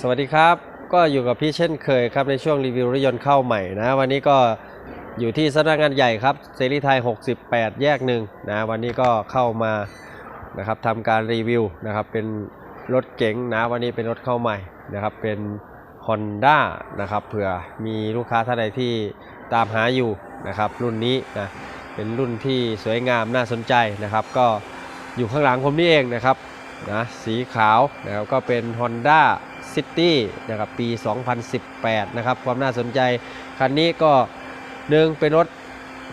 สวัสดีครับ ก็อยู่กับพี่เช่นเคยครับในช่วงรีวิวรถยนต์เข้าใหม่นะ วันนี้ก็อยู่ที่สำนักงานใหญ่ครับเซรีไทย 68 แยกหนึ่งนะวันนี้ก็เข้ามานะครับทำการรีวิวนะครับเป็นรถเก๋งนะวันนี้เป็นรถเข้าใหม่นะครับเป็น Honda นะครับเผื่อมีลูกค้าท่านใดที่ตามหาอยู่นะครับรุ่นนี้นะเป็นรุ่นที่สวยงามน่าสนใจนะครับ ก็อยู่ข้างหลังผมนี่เองนะครับนะสีขาวนะครับก็เป็น Honda City นะครับปี 2018 นะครับ ความน่าสนใจ คันนี้ก็หนึ่งเป็นรถ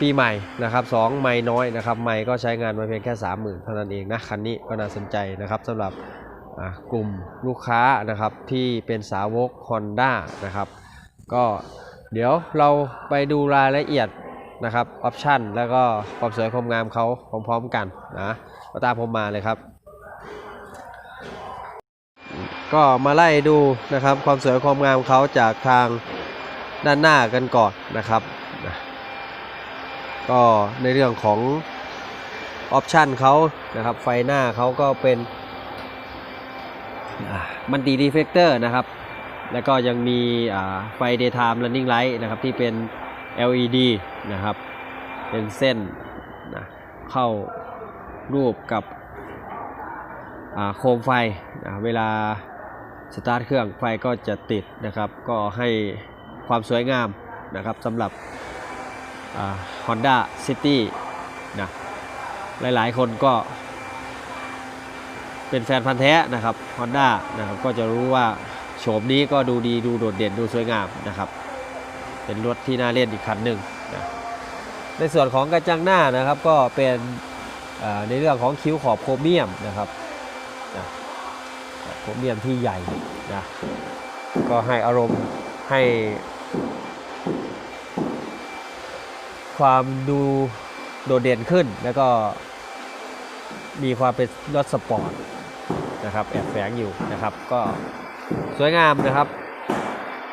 ปีใหม่นะครับสองใหม่น้อยนะครับใหม่ก็ใช้งานมาเพียงแค่ 30,000 เท่านั้นเองนะคันนี้ก็น่าสนใจนะครับสำหรับกลุ่มลูกค้านะครับที่เป็นสาวก Honda นะครับก็เดี๋ยวเราไปดูรายละเอียดนะครับออปชันแล้วก็ความสวยความงามเขาพร้อมๆกันนะตามผมมาเลยครับ ก็มาไล่ดูนะครับ ความสวยความงามเขาจากทางด้านหน้ากันก่อนนะครับนะก็ในเรื่องของออปชันเขานะครับ ไฟหน้าเขาก็เป็นมันดีดีเฟกเตอร์นะครับ แล้วก็ยังมีไฟ daytime running light นะครับ ที่เป็น LED นะครับ เป็นเส้นนะเข้ารูปกับโคมไฟนะเวลา สตาร์ทเครื่องไฟก็จะติดนะครับ ก็ให้ความสวยงามนะครับสำหรับอ่า Honda City นะหลายๆ คนก็เป็นแฟนพันธ์แท้นะครับ Honda นะครับก็จะรู้ว่าโฉมนี้ก็ดูดีดูโดดเด่นดูสวยงามนะครับ เป็นรถที่น่าเล่นอีกคันหนึ่งนะในส่วนของกระจังหน้านะครับก็เป็นในเรื่องของคิ้วขอบโครเมียมนะครับนะ โคเมียมที่ใหญ่นะก็ให้อารมณ์ให้ ความดูโดดเด่นขึ้นแล้วก็มีความเป็นรถสปอร์ตนะครับแอบแฝงอยู่นะครับ ก็สวยงามนะครับ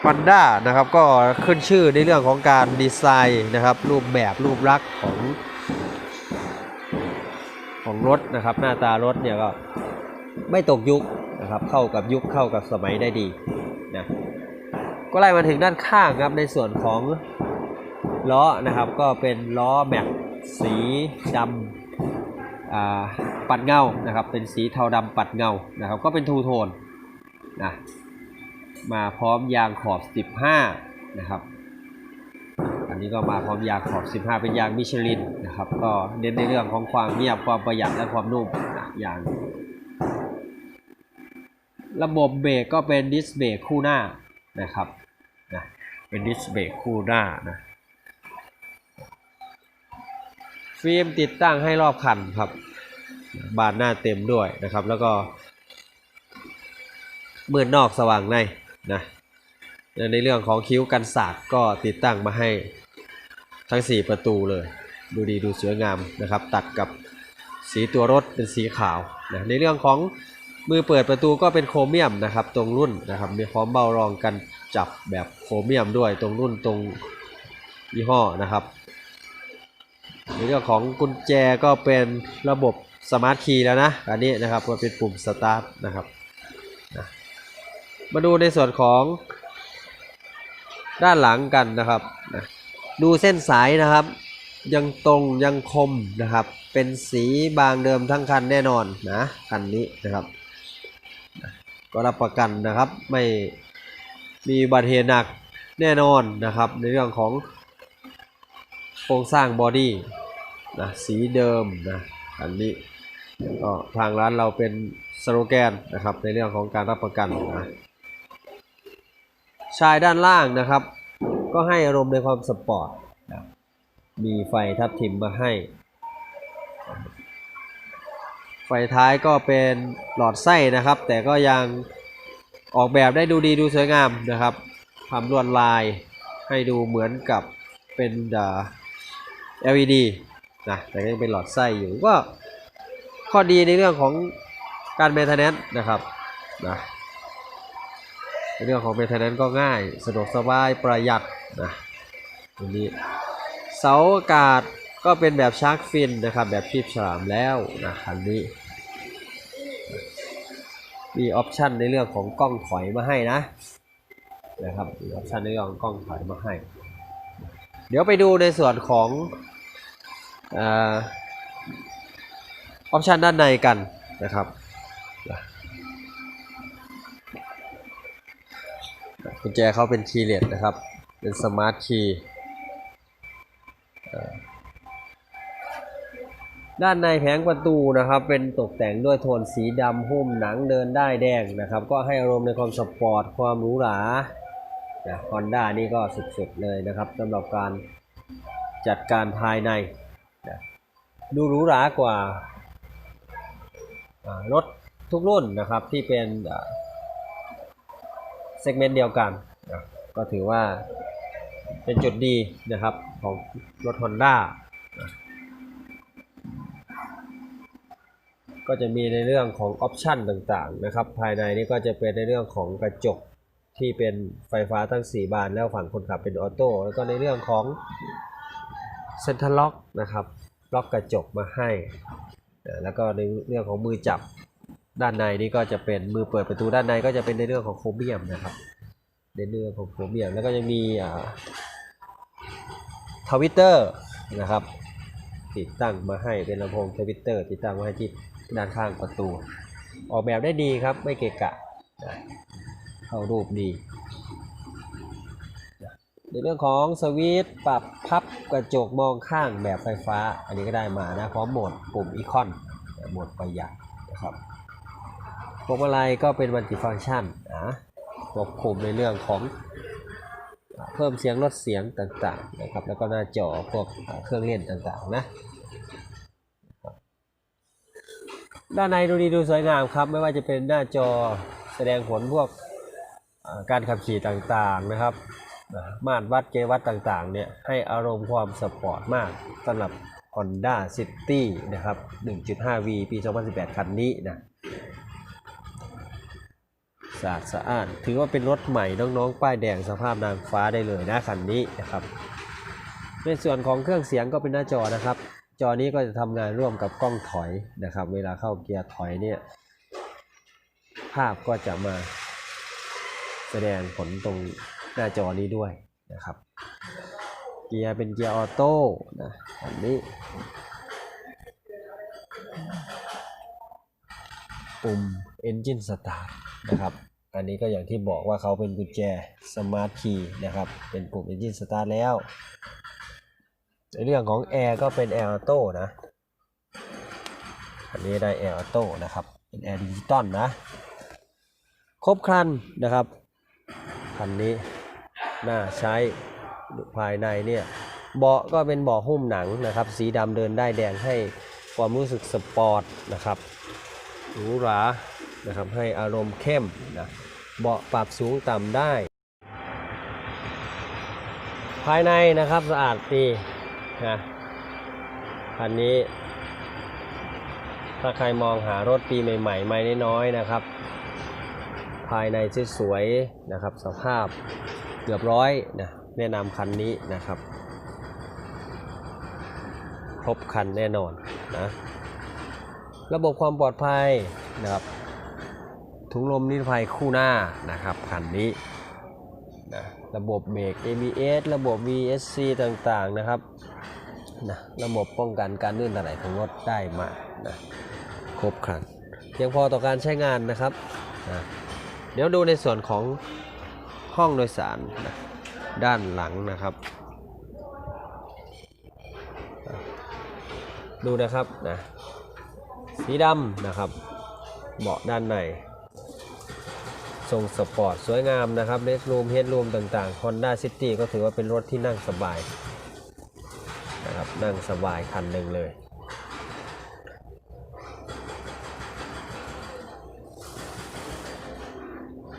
ฮอนด้านะครับก็ขึ้นชื่อในเรื่องของการดีไซน์นะครับ รูปแบบรูปลักษณ์ของของรถนะครับ หน้าตารถเนี่ยก็ไม่ตกยุค นะครับ เข้ากับยุคเข้ากับสมัยได้ดีนะก็ไล่มาถึงด้านข้างครับในส่วนของล้อนะครับก็เป็นล้อแม็กสีดำปัดเงานะครับ เป็นสีเทาดำปัดเงานะครับ ก็เป็นทูโทนนะมาพร้อมยางขอบ 15 นะครับ อันนี้ก็มาพร้อมยางขอบ 15 เป็นยางมิชลินนะครับ ก็เน้นในเรื่องของความเงียบความประหยัดและความนุ่มนะยาง ระบบเบรกก็เป็นดิสเบรกคู่หน้านะครับนะเป็นดิสเบรกคู่หน้านะฟิล์มติดตั้งให้รอบคันครับ บานหน้าเต็มด้วยนะครับ แล้วก็มืดนอกสว่างในนะและในเรื่องของคิ้วกันสาดก็ติดตั้งมาให้ทั้ง 4 ประตูเลย ดูดีดูสวยงามนะครับ ตัดกับสีตัวรถเป็นสีขาวนะในเรื่องของ มือเปิดประตูก็เป็นโครเมียมนะครับ ตรงรุ่นนะครับ มีพร้อมเบารองกันจับแบบโครเมียมด้วยตรงรุ่นตรงยี่ห้อนะครับในเรื่องของกุญแจก็เป็นระบบสมาร์ทคีย์แล้วนะ อันนี้นะครับก็เป็นปุ่มสตาร์ทนะครับมาดูในส่วนของด้านหลังกันนะครับนะดูเส้นสายนะครับ ยังตรงยังคมนะครับ เป็นสีบางเดิมทั้งคันแน่นอนนะคันนี้นะครับ ก็รับประกันนะครับไม่มีบัติเหตุหนักแน่นอนนะครับในเรื่องของโครงสร้างบอดี้นะสีเดิมนะอันนี้ก็ทางร้านเราเป็นสโลแกนนะครับในเรื่องของการรับประกันนะชายด้านล่างนะครับ ก็ให้อารมณ์ในความสปอร์ตนะมีไฟทับทิมมาให้ ไฟท้ายก็เป็นหลอดไส้นะครับ แต่ก็ยัง ออกแบบได้ดูดีดูสวยงามนะครับทำลวดลายให้ดูเหมือนกับเป็น LED นะแต่ยังเป็นหลอดไส้อยู่ก็ข้อดีในเรื่องของการเมนเทนแนนนะครับนะในเรื่องของ maintenance ก็ง่ายสะดวกสบายประหยัดนะตรงนี้เสาอากาศก็เป็นแบบชาร์กฟินนะครับแบบชีพฉลามแล้วนะคันนี้ มีออปชันในเรื่องของกล้องถอยมาให้นะนะครับมีออปชันในเรื่องของกล้องถอยมาให้ เดี๋ยวไปดูในส่วนของออปชันด้านในกันนะครับกุญแจเขาเป็นคีย์เลสนะครับ เป็นสมาร์ทคีย์ ด้านในแผงประตูนะครับ เป็นตกแต่งด้วยโทนสีดำหุ้มหนังเดินได้แดงนะครับ ก็ให้อารมณ์ในความสปอร์ตความหรูหรานะฮอนด้านี่ก็สุดๆเลยนะครับสำหรับการจัดการภายในนะดูหรูหรากว่ารถทุกรุ่นนะครับที่เป็นเซกเมนต์เดียวกันนะก็ถือว่าเป็นจุดดีนะครับของรถ Honda ก็จะมีในเรื่องของออปชันต่างๆนะครับภายในนี้ก็จะเป็นในเรื่องของกระจกที่เป็นไฟฟ้าทั้ง 4 บานแล้วฝั่งคนขับเป็นออโต้แล้วก็ในเรื่องของเซ็นทรัลล็อกนะครับล็อกกระจกมาให้แล้วก็ในเรื่องของมือจับด้านในนี่ก็จะเป็นมือเปิดประตูด้านในก็จะเป็นในเรื่องของโครเมียมนะครับในเรื่องของโครเมียมแล้วก็จะมีทวิตเตอร์นะครับติดตั้งมาให้เป็นลำโพงทวิตเตอร์ติดตั้งมาให้ที่ ด้านข้างประตู ออกแบบได้ดีครับไม่เกะกะเข้ารูปดี ในเรื่องของสวิตช์ปรับพับกระจกมองข้างแบบไฟฟ้า อันนี้ก็ได้มานะพร้อมโหมดปุ่มอีคอนโหมดประหยัดนะครับพวงมาลัยก็เป็นมัลติฟังก์ชันนะควบคุมในเรื่องของเพิ่มเสียงลดเสียงต่างๆนะครับแล้วก็หน้าจอพวกเครื่องเล่นต่างๆนะ ด้านในดูดีดูสวยงามครับ ไม่ว่าจะเป็นหน้าจอแสดงผลพวกการขับขี่ต่างๆนะครับ มาตรวัดเกวัดต่างๆเนี่ยให้อารมณ์ความสปอร์ตมากสำหรับ Honda City นะครับ 1.5V ปี 2018 คันนี้นะสะอาดสะอ้านถือว่าเป็นรถใหม่น้องๆ ป้ายแดงสภาพนางฟ้าได้เลยนะคันนี้นะครับ ในส่วนของเครื่องเสียงก็เป็นหน้าจอนะครับ จอนี้ก็จะทำงานร่วมกับกล้องถอยนะครับ เวลาเข้าเกียร์ถอยเนี่ย ภาพก็จะมาแสดงผลตรงหน้าจอนี้ด้วยนะครับ เกียร์เป็นเกียร์ออโต้นะอันนี้ปุ่ม Engine Start นะครับ อันนี้ก็อย่างที่บอกว่าเขาเป็นกุญแจ Smart Key นะครับ เป็นปุ่ม Engine Start แล้ว ในเรื่องของแอร์ก็เป็นแอร์ออโต้นะ อันนี้ได้แอร์ออโต้นะครับ เป็นแอร์ดิจิตอลนะ ครบครันนะครับ คันนี้น่าใช้ภายในเนี่ย เบาะก็เป็นเบาะหุ้มหนังนะครับ สีดำเดินได้แดงให้ความรู้สึกสปอร์ตนะครับหรูหรานะครับให้อารมณ์เข้มนะเบาะปรับสูงต่ำได้ ภายในนะครับสะอาดดี นะคันนี้ ถ้าใครมองหารถปีใหม่ๆไม่น้อยๆนะครับ ภายในสวยๆนะครับ สภาพเกือบร้อยนะแนะนำคันนี้นะครับ ครบคันแน่นอนนะระบบความปลอดภัยนะครับถุงลมนิรภัยคู่หน้านะครับคันนี้นะระบบเบรก ABS ระบบ VSC ต่างๆนะครับ นะระบบป้องกันการลื่นถลายของรถได้มานะครบครันเพียงพอต่อการใช้งานนะครับนะเดี๋ยวดูในส่วนของห้องโดยสารนะด้านหลังนะครับ ดูนะครับนะสีดำนะครับเบาะด้านในทรงสปอร์ตสวยงามนะครับเลสรูมเฮดรูมต่างๆ Honda City ก็ถือว่าเป็นรถที่นั่งสบาย นั่งสบายคันหนึ่งเลย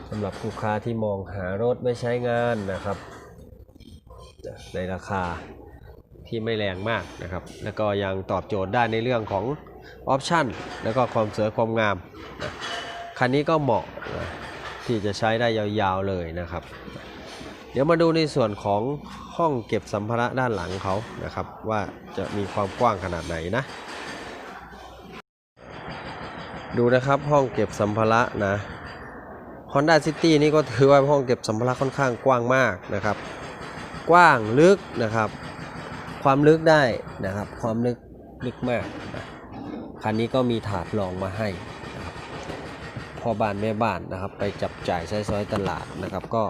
สำหรับลูกค้าที่มองหารถไม่ใช้งานนะครับ ในราคาที่ไม่แรงมากนะครับ แล้วก็ยังตอบโจทย์ได้ในเรื่องของออปชันแล้วก็ความสวยความงามนะคันนี้ก็เหมาะนะที่จะใช้ได้ยาวๆเลยนะครับ เดี๋ยวมาดูในส่วนของห้องเก็บสัมภาระด้านหลังเขานะครับ ว่าจะมีความกว้างขนาดไหนนะ ดูนะครับห้องเก็บสัมภาระนะ Honda City นี่ก็ถือว่าห้องเก็บสัมภาระค่อนข้างกว้างมากนะครับ กว้างลึกนะครับ ความลึกได้นะครับ ความลึกลึกมากนะคันนี้ก็มีถาดรองมาให้นะครับพ่อบ้านแม่บ้านนะครับ ไปจับจ่ายใช้สอยตลาดนะครับ ก็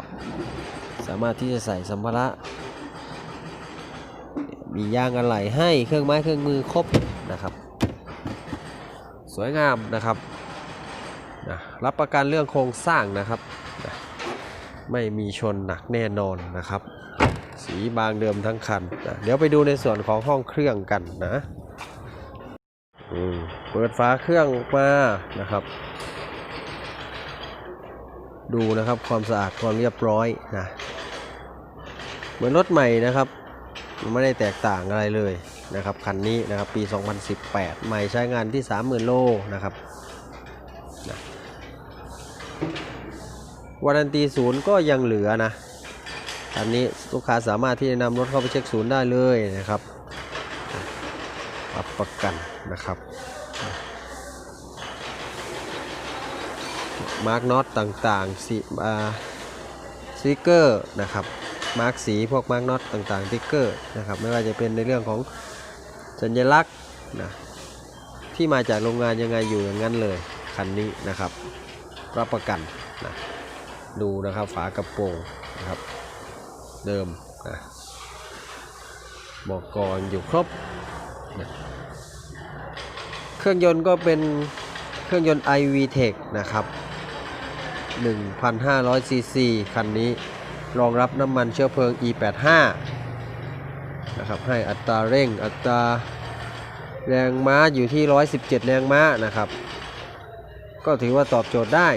สามารถที่จะใส่สัมภาระ มียางอะไหล่ให้เครื่องไม้เครื่องมือครบนะครับ สวยงามนะครับนะรับประกันเรื่องโครงสร้างนะครับนะไม่มีชนหนักแน่นอนนะครับ สีบางเดิมทั้งคันนะเดี๋ยวไปดูในส่วนของห้องเครื่องกันนะเปิดฝาเครื่องมานะครับ ดูนะครับความสะอาดความเรียบร้อยนะ เหมือนรถใหม่นะครับไม่ได้แตกต่างอะไรเลยนะครับคันนี้นะครับปี 2018 ใหม่ใช้งานที่ 30,000 โลนะครับนะวารันตีศูนย์ก็ยังเหลือนะคันนี้ลูกค้าสามารถที่จะนำรถเข้าไปเช็คศูนย์ได้เลยนะครับรับประกันนะครับ มาร์กน็อตต่างๆสีอ่าสติกเกอร์นะครับ มาร์กสีพวกมาร์กน็อตต่างๆติ๊กเกอร์นะครับไม่ว่าจะเป็นในเรื่องของสัญลักษณ์นะที่มาจากโรงงานยังไงอยู่อย่างนั้นเลยคันนี้นะครับ รับประกันนะดูนะครับฝากระโปรงนะครับเดิมนะบอกกรอยู่ครบนะเครื่องยนต์ก็เป็นเครื่องยนต์ iVTEC นะครับ 1,500ซีซีคันนี้ รองรับน้ำมันเชื้อเพลิง E85 นะครับให้อัตราเร่งอัตราแรงม้าอยู่ที่ 117 แรงม้านะครับ ก็ถือว่าตอบโจทย์ได้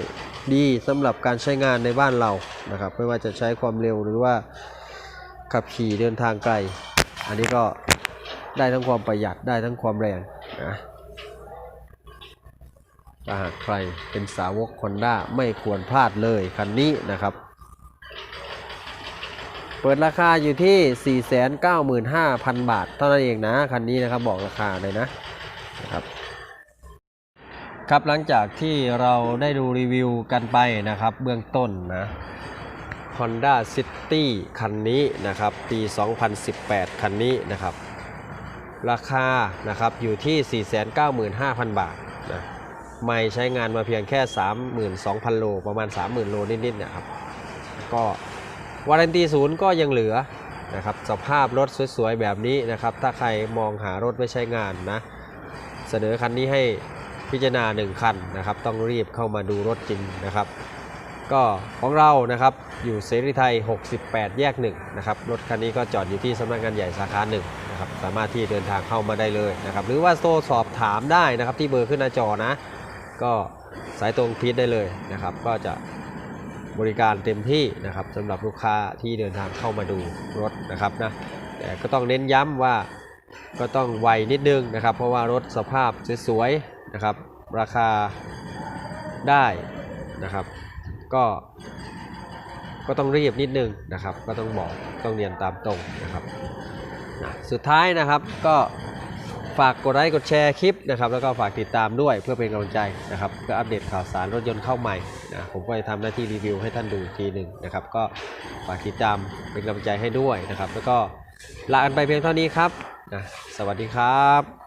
ดีสำหรับการใช้งานในบ้านเรานะครับ ไม่ว่าจะใช้ความเร็วหรือว่าขับขี่เดินทางไกล อันนี้ก็ได้ทั้งความประหยัดได้ทั้งความแรงนะถ้าหากใครเป็นสาวก Honda ไม่ควรพลาดเลยคันนี้นะครับ เปิดราคาอยู่ที่ 495,000 บาท เท่านั้นเองนะ คันนี้นะครับบอกราคาเลยนะนะครับครับหลังจากที่เราได้ดูรีวิวกันไปนะครับ เบื้องต้นนะ Honda City คันนี้นะครับปี 2018 คันนี้นะครับ ราคานะครับอยู่ที่ 495,000 บาทนะไม่ใช้งานมาเพียงแค่ 32,000 โล ประมาณ 30,000 โลนิดๆนะครับ ก็ วารันตีศูนย์ก็ยังเหลือนะครับสภาพรถสวยๆแบบนี้นะครับถ้าใครมองหารถไว้ใช้งานนะเสนอคันนี้ให้พิจารณา 1 คันนะครับต้องรีบเข้ามาดูรถจริงนะครับ ก็ของเรานะครับอยู่เสรีไทย 68 แยก1นะครับรถคันนี้ก็จอดอยู่ที่สำนักงานใหญ่สาขา1นะครับสามารถที่เดินทางเข้ามาได้เลยนะครับหรือว่าโทรสอบถามได้นะครับที่เบอร์ขึ้นหน้าจอนะ ก็สายตรงพีทได้เลยนะครับ ก็จะ บริการเต็มที่นะครับสำหรับลูกค้าที่เดินทางเข้ามาดูรถนะครับนะแต่ก็ต้องเน้นย้ำว่าก็ต้องไวนิดนึงนะครับ เพราะว่ารถสภาพสวยๆนะครับ ราคาได้นะครับ ก็ก็ต้องรีบนิดนึงนะครับ ก็ต้องบอกต้องเรียนตามตรงนะครับนะสุดท้ายนะครับก็ ฝากกดไลค์กดแชร์คลิปนะครับแล้วก็ฝากติดตามด้วยเพื่อเป็นกำลังใจนะครับเพื่ออัปเดตข่าวสารรถยนต์เข้าใหม่นะผมก็จะทำหน้าที่รีวิวให้ท่านดูทีหนึ่งนะครับก็ฝากติดตามเป็นกำลังใจให้ด้วยนะครับ แล้วก็ลากันไปเพียงเท่านี้ครับนะสวัสดีครับ